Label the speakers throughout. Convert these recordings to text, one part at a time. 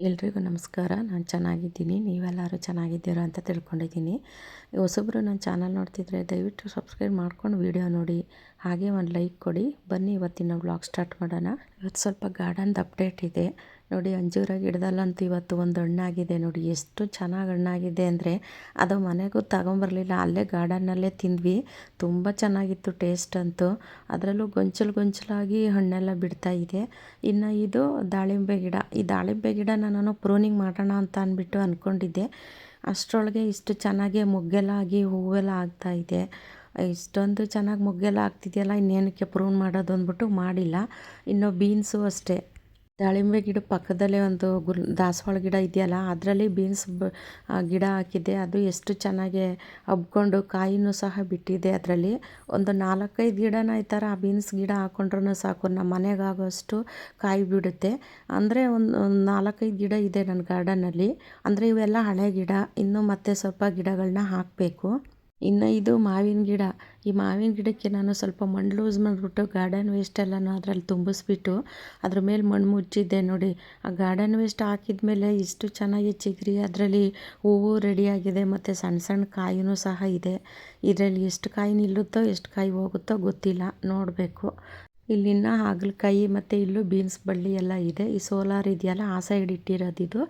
Speaker 1: ಎಲ್ರಿಗೂ ನಮಸ್ಕಾರ. ನಾನು ಚೆನ್ನಾಗಿದ್ದೀನಿ. ನೀವೆಲ್ಲರೂ ಚೆನ್ನಾಗಿದ್ದೀರಾ ಅಂತ ತಿಳ್ಕೊಂಡಿದ್ದೀನಿ. ಹೊಸಬ್ರು ನನ್ನ ಚಾನಲ್ ನೋಡ್ತಿದ್ರೆ ದಯವಿಟ್ಟು ಸಬ್ಸ್ಕ್ರೈಬ್ ಮಾಡ್ಕೊಂಡು ವೀಡಿಯೋ ನೋಡಿ. ಹಾಗೆ ಒಂದು ಲೈಕ್ ಕೊಡಿ. ಬನ್ನಿ, ಇವತ್ತಿನ ವ್ಲಾಗ್ ಸ್ಟಾರ್ಟ್ ಮಾಡೋಣ. ಇವತ್ತು ಸ್ವಲ್ಪ ಗಾರ್ಡನ್ದು ಅಪ್ಡೇಟ್ ಇದೆ. ನೋಡಿ ಅಂಜೂರ ಗಿಡದಲ್ಲಂತೂ ಇವತ್ತು ಒಂದು ಹಣ್ಣಾಗಿದೆ ನೋಡಿ. ಎಷ್ಟು ಚೆನ್ನಾಗಿ ಹಣ್ಣಾಗಿದೆ ಅಂದರೆ ಅದು ಮನೆಗೂ ತಗೊಂಬರಲಿಲ್ಲ. ಅಲ್ಲೇ ಗಾರ್ಡನ್ನಲ್ಲೇ ತಿಂದ್ವಿ. ತುಂಬ ಚೆನ್ನಾಗಿತ್ತು ಟೇಸ್ಟ್ ಅಂತೂ. ಅದರಲ್ಲೂ ಗೊಂಚಲು ಗೊಂಚಲಾಗಿ ಹಣ್ಣೆಲ್ಲ ಬಿಡ್ತಾ ಇದೆ. ಇನ್ನು ಇದು ದಾಳಿಂಬೆ ಗಿಡ. ಈ ದಾಳಿಂಬೆ ಗಿಡ ನಾನು ಪ್ರೂನಿಂಗ್ ಮಾಡೋಣ ಅಂತ ಅಂದ್ಬಿಟ್ಟು ಅಂದ್ಕೊಂಡಿದ್ದೆ ಅಷ್ಟರೊಳಗೆ ಇಷ್ಟು ಚೆನ್ನಾಗಿ ಮೊಗ್ಗೆಲ್ಲ ಆಗಿ ಹೂವೆಲ್ಲ ಆಗ್ತಾ ಇದೆ. ಇಷ್ಟೊಂದು ಚೆನ್ನಾಗಿ ಮೊಗ್ಗೆಲ್ಲ ಆಗ್ತಿದೆಯಲ್ಲ, ಇನ್ನೇನಕ್ಕೆ ಪ್ರೂನ್ ಮಾಡೋದು ಅಂದ್ಬಿಟ್ಟು ಮಾಡಿಲ್ಲ. ಇನ್ನು ಬೀನ್ಸು ಅಷ್ಟೇ. ದಾಳಿಂಬೆ ಗಿಡ ಪಕ್ಕದಲ್ಲೇ ಒಂದು ಗುಲ್, ದಾಸವಾಳ ಗಿಡ ಇದೆಯಲ್ಲ, ಅದರಲ್ಲಿ ಬೀನ್ಸ್ ಬ ಗಿಡ ಹಾಕಿದ್ದೆ. ಅದು ಎಷ್ಟು ಚೆನ್ನಾಗಿ ಹಬ್ಕೊಂಡು ಕಾಯಿನೂ ಸಹ ಬಿಟ್ಟಿದೆ ಅದರಲ್ಲಿ. ಒಂದು ನಾಲ್ಕೈದು ಗಿಡನ ಈ ಥರ ಬೀನ್ಸ್ ಗಿಡ ಹಾಕ್ಕೊಂಡ್ರೂ ಸಾಕು, ನಮ್ಮ ಮನೆಗಾಗೋಷ್ಟು ಕಾಯಿ ಬಿಡುತ್ತೆ. ಅಂದರೆ ಒಂದು ನಾಲ್ಕೈದು ಗಿಡ ಇದೆ ನನ್ನ ಗಾರ್ಡನಲ್ಲಿ ಅಂದರೆ ಇವೆಲ್ಲ ಹಳೆ ಗಿಡ, ಇನ್ನೂ ಮತ್ತೆ ಸ್ವಲ್ಪ ಗಿಡಗಳನ್ನ ಹಾಕಬೇಕು. ಇನ್ನು ಇದು ಮಾವಿನ ಗಿಡ. ಈ ಮಾವಿನ ಗಿಡಕ್ಕೆ ನಾನು ಸ್ವಲ್ಪ ಮಣ್ಣು ಲೂಸ್ ಮಾಡಿಬಿಟ್ಟು ಗಾರ್ಡನ್ ವೇಸ್ಟ್ ಎಲ್ಲನೂ ಅದರಲ್ಲಿ ತುಂಬಿಸ್ಬಿಟ್ಟು ಅದ್ರ ಮೇಲೆ ಮಣ್ಣು ಮುಚ್ಚಿದ್ದೆ ನೋಡಿ. ಆ ಗಾರ್ಡನ್ ವೇಸ್ಟ್ ಹಾಕಿದ ಮೇಲೆ ಇಷ್ಟು ಚೆನ್ನಾಗಿ ಚಿಗ್ರಿ, ಅದರಲ್ಲಿ ಹೂವು ರೆಡಿಯಾಗಿದೆ ಮತ್ತು ಸಣ್ಣ ಸಣ್ಣ ಕಾಯಿನೂ ಸಹ ಇದೆ. ಇದರಲ್ಲಿ ಎಷ್ಟು ಕಾಯಿ ನಿಲ್ಲುತ್ತೋ, ಎಷ್ಟು ಕಾಯಿ ಹೋಗುತ್ತೋ ಗೊತ್ತಿಲ್ಲ. ನೋಡಬೇಕು. ಇಲ್ಲಿನ ಹಾಗಲಕಾಯಿ ಮತ್ತು ಇಲ್ಲೂ ಬೀನ್ಸ್ ಬಳ್ಳಿ ಎಲ್ಲ ಇದೆ. ಈ ಸೋಲಾರ್ ಇದೆಯಲ್ಲ, ಆ ಸೈಡ್ ಇಟ್ಟಿರೋದಿದು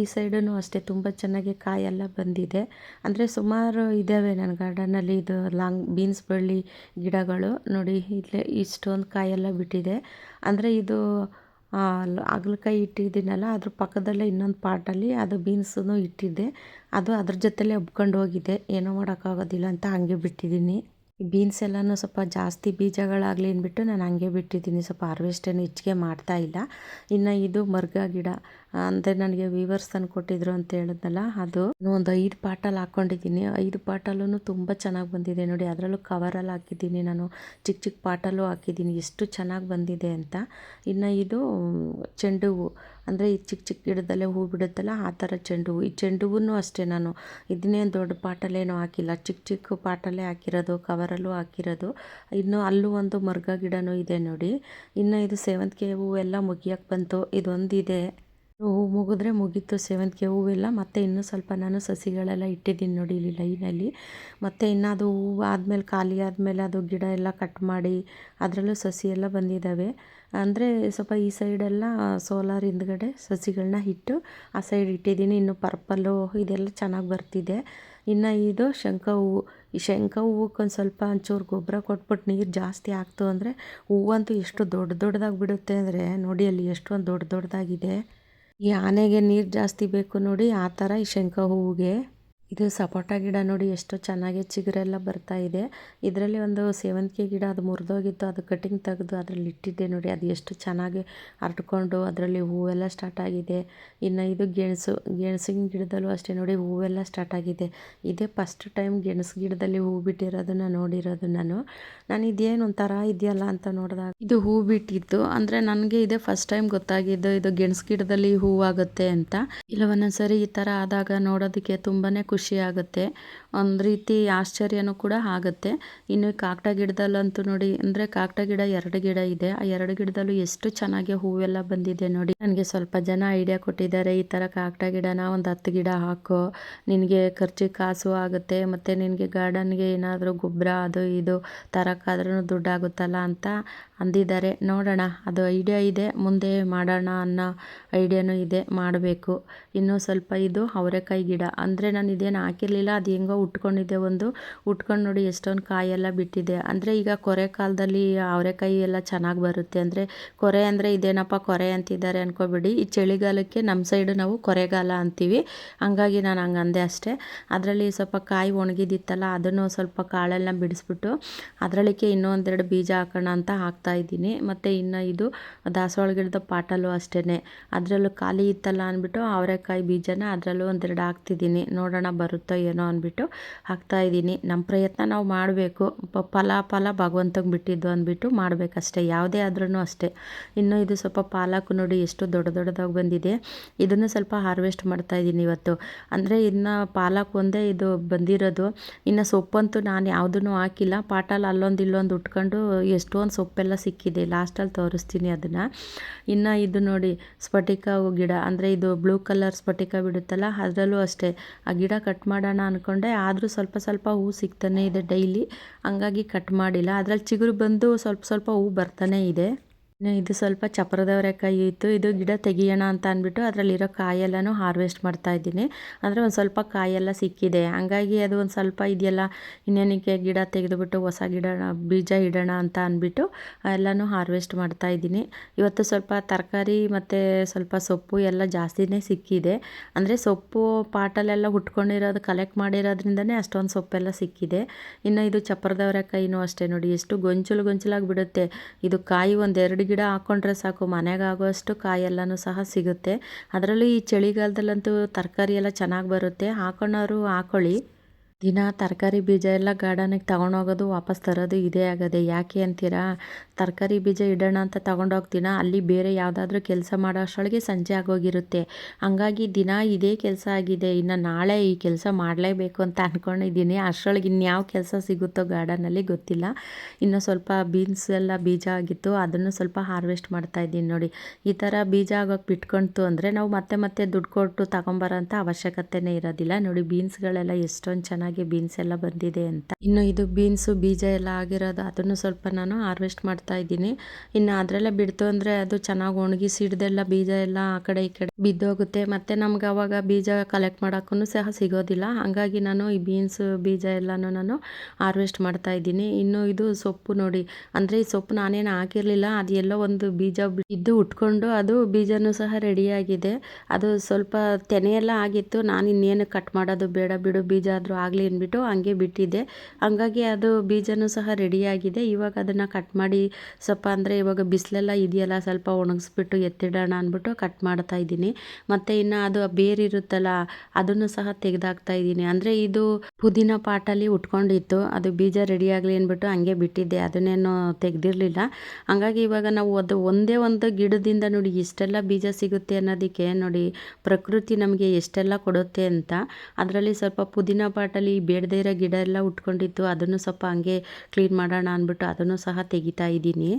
Speaker 1: ಈ ಸೈಡೂ ಅಷ್ಟೇ, ತುಂಬ ಚೆನ್ನಾಗಿ ಕಾಯೆಲ್ಲ ಬಂದಿದೆ. ಅಂದರೆ ಸುಮಾರು ಇದ್ದಾವೆ ನನ್ನ ಗಾರ್ಡನಲ್ಲಿ ಇದು ಲಾಂಗ್ ಬೀನ್ಸ್ ಬಳ್ಳಿ ಗಿಡಗಳು. ನೋಡಿ, ಇಲ್ಲೇ ಇಷ್ಟೊಂದು ಕಾಯೆಲ್ಲ ಬಿಟ್ಟಿದೆ. ಅಂದರೆ ಇದು ಹಾಗಲಕಾಯಿ ಇಟ್ಟಿದ್ದೀನಲ್ಲ, ಅದ್ರ ಪಕ್ಕದಲ್ಲೇ ಇನ್ನೊಂದು ಪಾಟಲ್ಲಿ ಅದು ಬೀನ್ಸೂ ಇಟ್ಟಿದ್ದೆ. ಅದು ಅದ್ರ ಜೊತೆಲೇ ಒಪ್ಕೊಂಡು ಹೋಗಿದೆ. ಏನೂ ಮಾಡೋಕ್ಕಾಗೋದಿಲ್ಲ ಅಂತ ಹಾಗೆ ಬಿಟ್ಟಿದ್ದೀನಿ. ಬೀನ್ಸ್ ಎಲ್ಲನೂ ಸ್ವಲ್ಪ ಜಾಸ್ತಿ ಬೀಜಗಳಾಗಲಿ ಅಂದ್ಬಿಟ್ಟು ನಾನು ಹಂಗೆ ಬಿಟ್ಟಿದ್ದೀನಿ. ಸ್ವಲ್ಪ ಹಾರ್ವೆಸ್ಟ್ ಏನು ಹೆಚ್ಚಿಗೆ ಮಾಡ್ತಾ ಇಲ್ಲ. ಇನ್ನು ಇದು ಮರ್ಗ ಗಿಡ, ಅಂದರೆ ನನಗೆ ವೀವರ್ಸ್ ತಂದು ಕೊಟ್ಟಿದ್ರು ಅಂತ ಹೇಳಿದ್ನಲ್ಲ, ಅದು ಒಂದು ಐದು ಪಾಟಲ್ಲಿ ಹಾಕ್ಕೊಂಡಿದ್ದೀನಿ. ಐದು ಪಾಟಲ್ಲೂ ತುಂಬ ಚೆನ್ನಾಗಿ ಬಂದಿದೆ ನೋಡಿ. ಅದರಲ್ಲೂ ಕವರಲ್ಲಿ ಹಾಕಿದ್ದೀನಿ ನಾನು. ಚಿಕ್ಕ ಚಿಕ್ಕ ಪಾಟಲ್ಲೂ ಹಾಕಿದ್ದೀನಿ. ಎಷ್ಟು ಚೆನ್ನಾಗಿ ಬಂದಿದೆ ಅಂತ. ಇನ್ನು ಇದು ಚೆಂಡು ಹೂವು ಅಂದರೆ ಈ ಚಿಕ್ಕ ಚಿಕ್ಕ ಗಿಡದಲ್ಲೇ ಹೂ ಬಿಡುತ್ತಲ್ಲ, ಆ ಥರ ಚೆಂಡು ಹೂವು ಈ ಚೆಂಡು ಹೂವು ಅಷ್ಟೇ ನಾನು. ಇದನ್ನೇ ದೊಡ್ಡ ಪಾಟಲ್ಲೇನು ಹಾಕಿಲ್ಲ. ಚಿಕ್ಕ ಚಿಕ್ಕ ಪಾಟಲ್ಲೇ ಹಾಕಿರೋದು ಕವರಲ್ಲೂ ಹಾಕಿರೋದು. ಇನ್ನು ಅಲ್ಲೂ ಒಂದು ಮರ್ಗ ಗಿಡನೂ ಇದೆ ನೋಡಿ. ಇನ್ನು ಇದು ಸೇವಂತಿಗೆ ಹೂವೆಲ್ಲ ಮುಗಿಯೋಕ್ಕೆ ಬಂತು. ಇದೊಂದಿದೆ. ಹೂವು ಮುಗಿದ್ರೆ ಮುಗೀತು ಸೇವಂತಿಗೆ ಹೂವೆಲ್ಲ ಮತ್ತು ಇನ್ನೂ ಸ್ವಲ್ಪ ನಾನು ಸಸಿಗಳೆಲ್ಲ ಇಟ್ಟಿದ್ದೀನಿ ನೋಡಿ ಇಲ್ಲಿ ಲೈನಲ್ಲಿ. ಮತ್ತು ಇನ್ನು ಅದು ಹೂವು ಆದಮೇಲೆ ಖಾಲಿ ಆದಮೇಲೆ ಅದು ಗಿಡ ಎಲ್ಲ ಕಟ್ ಮಾಡಿ ಅದರಲ್ಲೂ ಸಸಿ ಎಲ್ಲ ಬಂದಿದ್ದಾವೆ. ಅಂದರೆ ಸ್ವಲ್ಪ ಈ ಸೈಡೆಲ್ಲ ಸೋಲಾರ್ ಹಿಂದ್ಗಡೆ ಸಸಿಗಳನ್ನ ಇಟ್ಟು ಆ ಸೈಡ್ ಇಟ್ಟಿದ್ದೀನಿ. ಇನ್ನು ಪರ್ಪಲ್ಲು ಇದೆಲ್ಲ ಚೆನ್ನಾಗಿ ಬರ್ತಿದೆ. ಇನ್ನು ಇದು ಶಂಖ ಹೂವು. ಈ ಶಂಖ ಹೂವಕ್ಕೊಂದು ಸ್ವಲ್ಪ ಒಂಚೂರು ಗೊಬ್ಬರ ಕೊಟ್ಬಿಟ್ಟು ನೀರು ಜಾಸ್ತಿ ಆಗ್ತು ಅಂದರೆ ಹೂವಂತೂ ಎಷ್ಟು ದೊಡ್ಡ ದೊಡ್ಡದಾಗಿ ಬಿಡುತ್ತೆ ಅಂದರೆ ನೋಡಿ ಅಲ್ಲಿ ಎಷ್ಟೊಂದು ದೊಡ್ಡ ದೊಡ್ಡದಾಗಿದೆ. ಈ ಆನೆಗೆ ನೀರು ಜಾಸ್ತಿ ಬೇಕು ನೋಡಿ ಆ ಥರ ಈ ಶಂಕ ಹೂವಿಗೆ. ಇದು ಸಪೋಟ ಗಿಡ ನೋಡಿ ಎಷ್ಟು ಚೆನ್ನಾಗಿ ಚಿಗುರೆಲ್ಲ ಬರ್ತಾ ಇದೆ. ಇದರಲ್ಲಿ ಒಂದು ಸೇವಂತಿಗೆ ಗಿಡ ಅದು ಮುರಿದೋಗಿತ್ತು, ಅದು ಕಟಿಂಗ್ ತೆಗೆದು ಅದರಲ್ಲಿ ಇಟ್ಟಿದ್ದೆ ನೋಡಿ. ಅದು ಎಷ್ಟು ಚೆನ್ನಾಗಿ ಹರಡ್ಕೊಂಡು ಅದರಲ್ಲಿ ಹೂವೆಲ್ಲ ಸ್ಟಾರ್ಟ್ ಆಗಿದೆ. ಇನ್ನು ಇದು ಗೆಣಸು, ಗೆಣಸಿನ ಗಿಡದಲ್ಲೂ ಅಷ್ಟೇ ನೋಡಿ ಹೂವೆಲ್ಲ ಸ್ಟಾರ್ಟ್ ಆಗಿದೆ. ಇದೇ ಫಸ್ಟ್ ಟೈಮ್ ಗೆಣಸು ಗಿಡದಲ್ಲಿ ಹೂ ಬಿಟ್ಟಿರೋದನ್ನು ನೋಡಿರೋದು ನಾನು. ನಾನು ಇದೇನು ಒಂಥರ ಇದೆಯಲ್ಲ ಅಂತ ನೋಡಿದಾಗ ಇದು ಹೂ ಬಿಟ್ಟಿತ್ತು ಅಂದರೆ ನನಗೆ ಇದೇ ಫಸ್ಟ್ ಟೈಮ್ ಗೊತ್ತಾಗಿದ್ದು ಇದು ಗೆಣಸು ಗಿಡದಲ್ಲಿ ಹೂವಾಗುತ್ತೆ ಅಂತ. ಇಲ್ಲ ಒಂದೊಂದ್ಸರಿ ಈ ಥರ ಆದಾಗ ನೋಡೋದಕ್ಕೆ ತುಂಬಾ ಖುಷಿ ಆಗುತ್ತೆ ಒಂದು ರೀತಿ ಆಶ್ಚರ್ಯನೂ ಕೂಡ ಆಗುತ್ತೆ. ಇನ್ನು ಕಾಕಡ ಗಿಡದಲ್ಲಂತೂ ನೋಡಿ, ಅಂದರೆ ಕಾಕಡ ಗಿಡ ಎರಡು ಗಿಡ ಇದೆ. ಆ ಎರಡು ಗಿಡದಲ್ಲೂ ಎಷ್ಟು ಚೆನ್ನಾಗಿ ಹೂವೆಲ್ಲ ಬಂದಿದೆ ನೋಡಿ. ನನಗೆ ಸ್ವಲ್ಪ ಜನ ಐಡಿಯಾ ಕೊಟ್ಟಿದ್ದಾರೆ, ಈ ಥರ ಕಾಕಡ ಗಿಡನ ಒಂದು ಹತ್ತು ಗಿಡ ಹಾಕು. ನಿನಗೆ ಖರ್ಚು ಕಾಸು ಆಗುತ್ತೆ, ಮತ್ತು ನಿನಗೆ ಗಾರ್ಡನ್ಗೆ ಏನಾದರೂ ಗೊಬ್ಬರ ಅದು ಇದು ತರೋಕ್ಕಾದ್ರೂ ದುಡ್ಡಾಗುತ್ತಲ್ಲ ಅಂತ ಅಂದಿದ್ದಾರೆ. ನೋಡೋಣ, ಅದು ಐಡಿಯಾ ಇದೆ, ಮುಂದೆ ಮಾಡೋಣ ಅನ್ನೋ ಐಡಿಯಾನೂ ಇದೆ, ಮಾಡಬೇಕು. ಇನ್ನೂ ಸ್ವಲ್ಪ ಇದು ಅವರೆಕಾಯಿ ಗಿಡ. ಅಂದರೆ ನಾನು ಇದೇನು ಹಾಕಿರಲಿಲ್ಲ, ಅದು ಹೆಂಗೋ ಉಟ್ಕೊಂಡಿದ್ದೆ ಒಂದು. ಉಟ್ಕೊಂಡು ನೋಡಿ ಎಷ್ಟೊಂದು ಕಾಯೆಲ್ಲ ಬಿಟ್ಟಿದೆ. ಅಂದರೆ ಈಗ ಕೊರೆ ಕಾಲದಲ್ಲಿ ಅವರೆಕಾಯಿ ಎಲ್ಲ ಚೆನ್ನಾಗಿ ಬರುತ್ತೆ. ಅಂದರೆ ಕೊರೆ ಅಂದರೆ ಇದೇನಪ್ಪ ಕೊರೆ ಅಂತಿದ್ದಾರೆ ಅಂದ್ಕೋಬೇಡಿ ಈ ಚಳಿಗಾಲಕ್ಕೆ ನಮ್ಮ ಸೈಡು ನಾವು ಕೊರೆಗಾಲ ಅಂತೀವಿ. ಹಂಗಾಗಿ ನಾನು ಹಂಗೆ ಅಂದೆ ಅಷ್ಟೇ. ಅದರಲ್ಲಿ ಸ್ವಲ್ಪ ಕಾಯಿ ಒಣಗಿದಿತ್ತಲ್ಲ, ಅದನ್ನು ಸ್ವಲ್ಪ ಕಾಳೆಲ್ಲ ಬಿಡಿಸ್ಬಿಟ್ಟು ಅದರಲ್ಲಿಕ್ಕೆ ಇನ್ನೂ ಒಂದೆರಡು ಬೀಜ ಹಾಕೋಣ ಅಂತ ಹಾಕ್ತಾ ಇದ್ದೀನಿ. ಮತ್ತು ಇನ್ನು ಇದು ದಾಸವಾಳ ಗಿಡದ ಪಾಟಲ್ಲೂ ಅಷ್ಟೇ ಅದರಲ್ಲೂ ಖಾಲಿ ಇತ್ತಲ್ಲ ಅಂದ್ಬಿಟ್ಟು ಅವರೆಕಾಯಿ ಬೀಜನ ಅದರಲ್ಲೂ ಒಂದೆರಡು ಹಾಕ್ತಿದ್ದೀನಿ. ನೋಡೋಣ ಬರುತ್ತೋ ಏನೋ ಅಂದ್ಬಿಟ್ಟು ಹಾಕ್ತಾ ಇದ್ದೀನಿ. ನಮ್ಮ ಪ್ರಯತ್ನ ನಾವು ಮಾಡಬೇಕು. ಫಲ ಫಲ ಭಗವಂತಂಗೆ ಬಿಟ್ಟಿದ್ದು ಅಂದ್ಬಿಟ್ಟು ಮಾಡಬೇಕಷ್ಟೇ. ಯಾವುದೇ ಆದ್ರೂ ಅಷ್ಟೇ. ಇನ್ನು ಇದು ಸ್ವಲ್ಪ ಪಾಲಕ್ ನೋಡಿ ಎಷ್ಟು ದೊಡ್ಡ ದೊಡ್ಡದಾಗಿ ಬಂದಿದೆ. ಇದನ್ನು ಸ್ವಲ್ಪ ಹಾರ್ವೆಸ್ಟ್ ಮಾಡ್ತಾ ಇದ್ದೀನಿ ಇವತ್ತು. ಅಂದರೆ ಇನ್ನು ಪಾಲಕ್ ಒಂದೇ ಇದು ಬಂದಿರೋದು. ಇನ್ನು ಸೊಪ್ಪಂತೂ ನಾನು ಯಾವುದೂ ಹಾಕಿಲ್ಲ. ಪಾಟಲ್ಲಿ ಅಲ್ಲೊಂದು ಇಲ್ಲೊಂದು ಉಟ್ಕೊಂಡು ಎಷ್ಟೊಂದು ಸೊಪ್ಪೆಲ್ಲ ಸಿಕ್ಕಿದೆ. ಲಾಸ್ಟಲ್ಲಿ ತೋರಿಸ್ತೀನಿ ಅದನ್ನು. ಇನ್ನು ಇದು ನೋಡಿ ಸ್ಫಟಿಕ ಗಿಡ. ಅಂದರೆ ಇದು ಬ್ಲೂ ಕಲರ್ ಸ್ಫಟಿಕ ಬಿಡುತ್ತಲ್ಲ, ಅದರಲ್ಲೂ ಅಷ್ಟೇ. ಆ ಗಿಡ ಕಟ್ ಮಾಡೋಣ ಅಂದ್ಕೊಂಡೆ ಆದರೂ ಸ್ವಲ್ಪ ಸ್ವಲ್ಪ ಹೂ ಸಿಗ್ತಾನೆ ಇದೆ ಡೈಲಿ. ಹಂಗಾಗಿ ಕಟ್ ಮಾಡಿಲ್ಲ. ಅದ್ರಲ್ಲಿ ಚಿಗುರು ಬಂದು ಸ್ವಲ್ಪ ಸ್ವಲ್ಪ ಹೂ ಬರ್ತಾನೆ ಇದೆ. ಇದು ಸ್ವಲ್ಪ ಚಪ್ರದವರೆಕಾಯಿ ಇತ್ತು. ಇದು ಗಿಡ ತೆಗಿಯೋಣ ಅಂತ ಅಂದ್ಬಿಟ್ಟು ಅದರಲ್ಲಿರೋ ಕಾಯೆಲ್ಲನೂ ಹಾರ್ವೆಸ್ಟ್ ಮಾಡ್ತಾ ಇದ್ದೀನಿ. ಅಂದರೆ ಒಂದು ಸ್ವಲ್ಪ ಕಾಯೆಲ್ಲ ಸಿಕ್ಕಿದೆ. ಹಂಗಾಗಿ ಅದು ಒಂದು ಸ್ವಲ್ಪ ಇದೆಯಲ್ಲ, ಇನ್ನೇನಕ್ಕೆ ಗಿಡ ತೆಗೆದುಬಿಟ್ಟು ಹೊಸ ಗಿಡ ಬೀಜ ಇಡೋಣ ಅಂತ ಅಂದ್ಬಿಟ್ಟು ಎಲ್ಲನೂ ಹಾರ್ವೆಸ್ಟ್ ಮಾಡ್ತಾ ಇದ್ದೀನಿ. ಇವತ್ತು ಸ್ವಲ್ಪ ತರಕಾರಿ ಮತ್ತು ಸ್ವಲ್ಪ ಸೊಪ್ಪು ಎಲ್ಲ ಜಾಸ್ತಿನೇ ಸಿಕ್ಕಿದೆ. ಅಂದರೆ ಸೊಪ್ಪು ಪಾಟಲ್ಲೆಲ್ಲ ಹುಟ್ಕೊಂಡಿರೋದು ಕಲೆಕ್ಟ್ ಮಾಡಿರೋದ್ರಿಂದನೇ ಅಷ್ಟೊಂದು ಸೊಪ್ಪೆಲ್ಲ ಸಿಕ್ಕಿದೆ. ಇನ್ನು ಇದು ಚಪ್ರದವರೆಕಾಯಿನೂ ಅಷ್ಟೇ ನೋಡಿ, ಎಷ್ಟು ಗೊಂಚಲು ಗೊಂಚಲಾಗಿ ಬಿಡುತ್ತೆ. ಇದು ಕಾಯಿ ಒಂದೆರಡು ಗಿಡ ಹಾಕ್ಕೊಂಡ್ರೆ ಸಾಕು, ಮನೆಗೆ ಮನೆಗಾಗುವಷ್ಟು ಕಾಯೆಲ್ಲನೂ ಸಹ ಸಿಗುತ್ತೆ. ಅದರಲ್ಲೂ ಈ ಚಳಿಗಾಲದಲ್ಲಂತೂ ತರಕಾರಿ ಎಲ್ಲ ಚೆನ್ನಾಗಿ ಬರುತ್ತೆ. ಹಾಕೊಳ್ಳೋರು ಹಾಕೊಳ್ಳಿ. ದಿನ ತರಕಾರಿ ಬೀಜ ಎಲ್ಲ ಗಾರ್ಡನಿಗೆ ತಗೊಂಡೋಗೋದು ವಾಪಸ್ ತರೋದು ಇದೇ ಆಗದೆ. ಯಾಕೆ ಅಂತೀರಾ? ತರಕಾರಿ ಬೀಜ ಇಡೋಣ ಅಂತ ತಗೊಂಡೋಗ್ತೀನ ಅಲ್ಲಿ ಬೇರೆ ಯಾವುದಾದ್ರೂ ಕೆಲಸ ಮಾಡೋ ಅಷ್ಟರೊಳಗೆ ಸಂಜೆ ಆಗೋಗಿರುತ್ತೆ. ಹಂಗಾಗಿ ದಿನ ಇದೇ ಕೆಲಸ ಆಗಿದೆ. ಇನ್ನು ನಾಳೆ ಈ ಕೆಲಸ ಮಾಡಲೇಬೇಕು ಅಂತ ಅಂದ್ಕೊಂಡಿದ್ದೀನಿ ಅಷ್ಟರೊಳಗೆ ಇನ್ಯಾವ ಕೆಲಸ ಸಿಗುತ್ತೋ ಗಾರ್ಡನಲ್ಲಿ ಗೊತ್ತಿಲ್ಲ. ಇನ್ನು ಸ್ವಲ್ಪ ಬೀನ್ಸ್ ಎಲ್ಲ ಬೀಜ ಆಗಿತ್ತು. ಅದನ್ನು ಸ್ವಲ್ಪ ಹಾರ್ವೆಸ್ಟ್ ಮಾಡ್ತಾ ಇದ್ದೀನಿ ನೋಡಿ. ಈ ಥರ ಬೀಜ ಆಗೋಕೆ ಬಿಟ್ಕೊಳ್ತು ಅಂದರೆ ನಾವು ಮತ್ತೆ ಮತ್ತೆ ದುಡ್ಡು ಕೊಟ್ಟು ತಗೊಂಬರೋಂಥ ಅವಶ್ಯಕತೆನೇ ಇರೋದಿಲ್ಲ. ನೋಡಿ ಬೀನ್ಸ್ಗಳೆಲ್ಲ ಎಷ್ಟೊಂದು ಚೆನ್ನಾಗಿ ಚೆನ್ನಾಗಿ ಬೀನ್ಸ್ ಎಲ್ಲ ಬಂದಿದೆ ಅಂತ. ಇನ್ನು ಇದು ಬೀನ್ಸು ಬೀಜ ಎಲ್ಲ ಆಗಿರೋದು ಅದನ್ನು ಸ್ವಲ್ಪ ನಾನು ಹಾರ್ವೆಸ್ಟ್ ಮಾಡ್ತಾ ಇದ್ದೀನಿ. ಇನ್ನು ಅದರಲ್ಲೇ ಬಿಡ್ತು ಅಂದರೆ ಅದು ಚೆನ್ನಾಗಿ ಒಣಗಿ ಹಿಡ್ದೆಲ್ಲ ಬೀಜ ಎಲ್ಲ ಆ ಕಡೆ ಈ ಕಡೆ ಬಿದ್ದೋಗುತ್ತೆ. ಮತ್ತು ನಮ್ಗೆ ಅವಾಗ ಬೀಜ ಕಲೆಕ್ಟ್ ಮಾಡೋಕ್ಕೂ ಸಹ ಸಿಗೋದಿಲ್ಲ. ಹಾಗಾಗಿ ನಾನು ಈ ಬೀನ್ಸ್ ಬೀಜ ಎಲ್ಲನೂ ನಾನು ಹಾರ್ವೆಸ್ಟ್ ಮಾಡ್ತಾ ಇದ್ದೀನಿ. ಇನ್ನು ಇದು ಸೊಪ್ಪು ನೋಡಿ. ಅಂದರೆ ಈ ಸೊಪ್ಪು ನಾನೇನು ಹಾಕಿರಲಿಲ್ಲ. ಅದು ಎಲ್ಲೋ ಒಂದು ಬೀಜ ಇದ್ದು ಉಟ್ಕೊಂಡು ಅದು ಬೀಜನೂ ಸಹ ರೆಡಿಯಾಗಿದೆ ಅದು ಸ್ವಲ್ಪ ತೆನೆಯೆಲ್ಲ ಆಗಿತ್ತು. ನಾನು ಇನ್ನೇನು ಕಟ್ ಮಾಡೋದು ಬೇಡ ಬಿಡು. ಬೀಜ ಆದರೂ ಆಗಲಿ ಆಗಲಿ ಅಂದ್ಬಿಟ್ಟು ಹಂಗೆ ಬಿಟ್ಟಿದ್ದೆ. ಹಂಗಾಗಿ ಅದು ಬೀಜನೂ ಸಹ ರೆಡಿಯಾಗಿದೆ ಇವಾಗ ಅದನ್ನು ಕಟ್ ಮಾಡಿ ಸ್ವಲ್ಪ ಅಂದರೆ ಇವಾಗ ಬಿಸಿಲೆಲ್ಲ ಇದೆಯಲ್ಲ, ಸ್ವಲ್ಪ ಒಣಗಿಸ್ಬಿಟ್ಟು ಎತ್ತಿಡೋಣ ಅಂದ್ಬಿಟ್ಟು ಕಟ್ ಮಾಡ್ತಾ ಇದ್ದೀನಿ. ಮತ್ತು ಇನ್ನು ಅದು ಬೇರಿರುತ್ತಲ್ಲ ಅದನ್ನು ಸಹ ತೆಗೆದಾಕ್ತಾ ಇದ್ದೀನಿ. ಅಂದರೆ ಇದು ಪುದೀನ ಪಾಟಲ್ಲಿ ಉಟ್ಕೊಂಡಿತ್ತು. ಅದು ಬೀಜ ರೆಡಿ ಆಗಲಿ ಅಂದ್ಬಿಟ್ಟು ಹಂಗೆ ಬಿಟ್ಟಿದ್ದೆ. ಅದನ್ನೇನು ತೆಗೆದಿರಲಿಲ್ಲ. ಹಂಗಾಗಿ ಇವಾಗ ನಾವು ಅದು ಒಂದೇ ಒಂದು ಗಿಡದಿಂದ ನೋಡಿ ಇಷ್ಟೆಲ್ಲ ಬೀಜ ಸಿಗುತ್ತೆ ಅನ್ನೋದಕ್ಕೆ ನೋಡಿ ಪ್ರಕೃತಿ ನಮಗೆ ಎಷ್ಟೆಲ್ಲ ಕೊಡುತ್ತೆ ಅಂತ. ಅದರಲ್ಲಿ ಸ್ವಲ್ಪ ಪುದೀನ ಪಾಟಲ್ಲಿ ಅಲ್ಲಿ ಬೇಡದೇ ಇರೋ ಗಿಡ ಎಲ್ಲ ಉಟ್ಕೊಂಡಿತ್ತು, ಅದನ್ನು ಸ್ವಲ್ಪ ಹಂಗೆ ಕ್ಲೀನ್ ಮಾಡೋಣ ಅಂದ್ಬಿಟ್ಟು ಅದನ್ನು ಸಹ ತೆಗಿತಾ ಇದ್ದೀನಿ.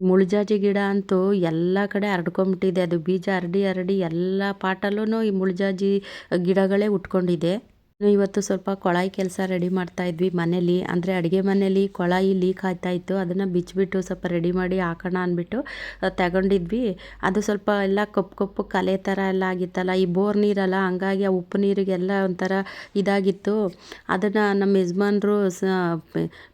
Speaker 1: ಮುಳ್ಜಾಜಿ ಗಿಡ ಅಂತೂ ಎಲ್ಲ ಕಡೆ ಹರಡ್ಕೊಂಬಿಟ್ಟಿದೆ. ಅದು ಬೀಜ ಹರಡಿ ಹರಡಿ ಎಲ್ಲ ಪಾಟಲ್ಲೂ ಈ ಮುಳ್ಜಾಜಿ ಗಿಡಗಳೇ ಉಟ್ಕೊಂಡಿದೆ. ಇವತ್ತು ಸ್ವಲ್ಪ ಕೊಳಾಯಿ ಕೆಲಸ ರೆಡಿ ಮಾಡ್ತಾ ಇದ್ವಿ ಮನೇಲಿ. ಅಂದರೆ ಅಡುಗೆ ಮನೇಲಿ ಕೊಳಾಯಿ ಲೀಕ್ ಆಗ್ತಾ ಇತ್ತು, ಅದನ್ನು ಬಿಚ್ಚಿಬಿಟ್ಟು ಸ್ವಲ್ಪ ರೆಡಿ ಮಾಡಿ ಹಾಕೋಣ ಅಂದ್ಬಿಟ್ಟು ತಗೊಂಡಿದ್ವಿ. ಅದು ಸ್ವಲ್ಪ ಎಲ್ಲ ಕಪ್ಪು ಕಪ್ಪು ಕಲೆ ಥರ ಎಲ್ಲ ಆಗಿತ್ತಲ್ಲ, ಈ ಬೋರ್ ನೀರಲ್ಲ, ಹಂಗಾಗಿ ಆ ಉಪ್ಪು ನೀರಿಗೆಲ್ಲ ಒಂಥರ ಇದಾಗಿತ್ತು. ಅದನ್ನು ನಮ್ಮ ಯಜಮಾನ್ರು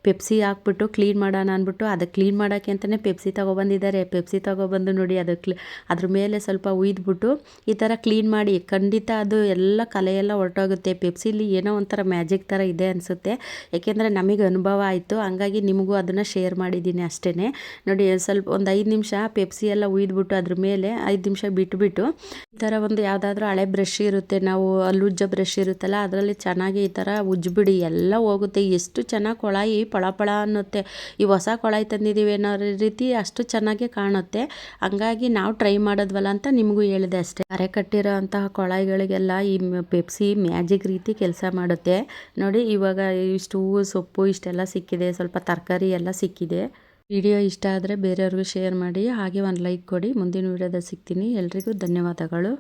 Speaker 1: ಪೆಪ್ಸಿ ಹಾಕ್ಬಿಟ್ಟು ಕ್ಲೀನ್ ಮಾಡೋಣ ಅಂದ್ಬಿಟ್ಟು, ಅದು ಕ್ಲೀನ್ ಮಾಡೋಕ್ಕೆ ಅಂತಲೇ ಪೆಪ್ಸಿ ತೊಗೊಬಂದಿದ್ದಾರೆ. ಪೆಪ್ಸಿ ತೊಗೊಬಂದು ನೋಡಿ ಅದು ಕ್ಲಿ ಅದ್ರ ಮೇಲೆ ಸ್ವಲ್ಪ ಉಯ್ದುಬಿಟ್ಟು ಈ ಥರ ಕ್ಲೀನ್ ಮಾಡಿ, ಖಂಡಿತ ಅದು ಎಲ್ಲ ಕಲೆ ಎಲ್ಲ ಹೊರಟೋಗುತ್ತೆ. ಪೆಪ್ಸಿ ಇಲ್ಲಿ ಏನೋ ಒಂಥರ ಮ್ಯಾಜಿಕ್ ಥರ ಇದೆ ಅನಿಸುತ್ತೆ. ಏಕೆಂದರೆ ನಮಗೆ ಅನುಭವ ಆಯಿತು. ಹಂಗಾಗಿ ನಿಮಗೂ ಅದನ್ನು ಶೇರ್ ಮಾಡಿದ್ದೀನಿ ಅಷ್ಟೇ ನೋಡಿ ಸ್ವಲ್ಪ ಒಂದು ಐದು ನಿಮಿಷ ಪೆಪ್ಸಿ ಎಲ್ಲ ಉಯ್ದುಬಿಟ್ಟು ಅದ್ರ ಮೇಲೆ ಐದು ನಿಮಿಷ ಬಿಟ್ಬಿಟ್ಟು ಈ ಥರ ಒಂದು ಯಾವುದಾದ್ರೂ ಹಳೆ ಬ್ರಷ್ ಇರುತ್ತೆ. ನಾವು ಅಲ್ಲುಜ್ಜ ಬ್ರಷ್ ಇರುತ್ತಲ್ಲ, ಅದರಲ್ಲಿ ಚೆನ್ನಾಗಿ ಈ ಥರ ಉಜ್ಜಿಬಿಡಿ. ಎಲ್ಲ ಹೋಗುತ್ತೆ. ಎಷ್ಟು ಚೆನ್ನಾಗಿ ಕೊಳಾಯಿ ಪಳ ಪಳ ಅನ್ನುತ್ತೆ. ಈ ಹೊಸ ಕೊಳಾಯಿ ತಂದಿದ್ದೀವಿ ಅನ್ನೋ ರೀತಿ ಅಷ್ಟು ಚೆನ್ನಾಗಿ ಕಾಣುತ್ತೆ. ಹಂಗಾಗಿ ನಾವು ಟ್ರೈ ಮಾಡೋದ್ವಲ್ಲ ಅಂತ ನಿಮಗೂ ಹೇಳಿದೆ ಅಷ್ಟೇ. ಅರೆ ಕಟ್ಟಿರೋ ಅಂತಹ ಕೊಳಾಯಿಗಳಿಗೆಲ್ಲ ಈ ಪೆಪ್ಸಿ ಮ್ಯಾಜಿಕ್ ರೀತಿ ಕೆಲಸ ಮಾಡುತ್ತೆ. ನೋಡಿ, ಇವಾಗ ಇಷ್ಟು ಹೂವು, ಸೊಪ್ಪು ಇಷ್ಟೆಲ್ಲ ಸಿಕ್ಕಿದೆ. ಸ್ವಲ್ಪ ತರಕಾರಿ ಎಲ್ಲ ಸಿಕ್ಕಿದೆ. ವಿಡಿಯೋ ಇಷ್ಟ ಆದರೆ ಬೇರೆಯವ್ರಿಗೂ ಶೇರ್ ಮಾಡಿ. ಹಾಗೆ ಒಂದು ಲೈಕ್ ಕೊಡಿ. ಮುಂದಿನ ವಿಡಿಯೋದಲ್ಲಿ ಸಿಗ್ತೀನಿ. ಎಲ್ರಿಗೂ ಧನ್ಯವಾದಗಳು.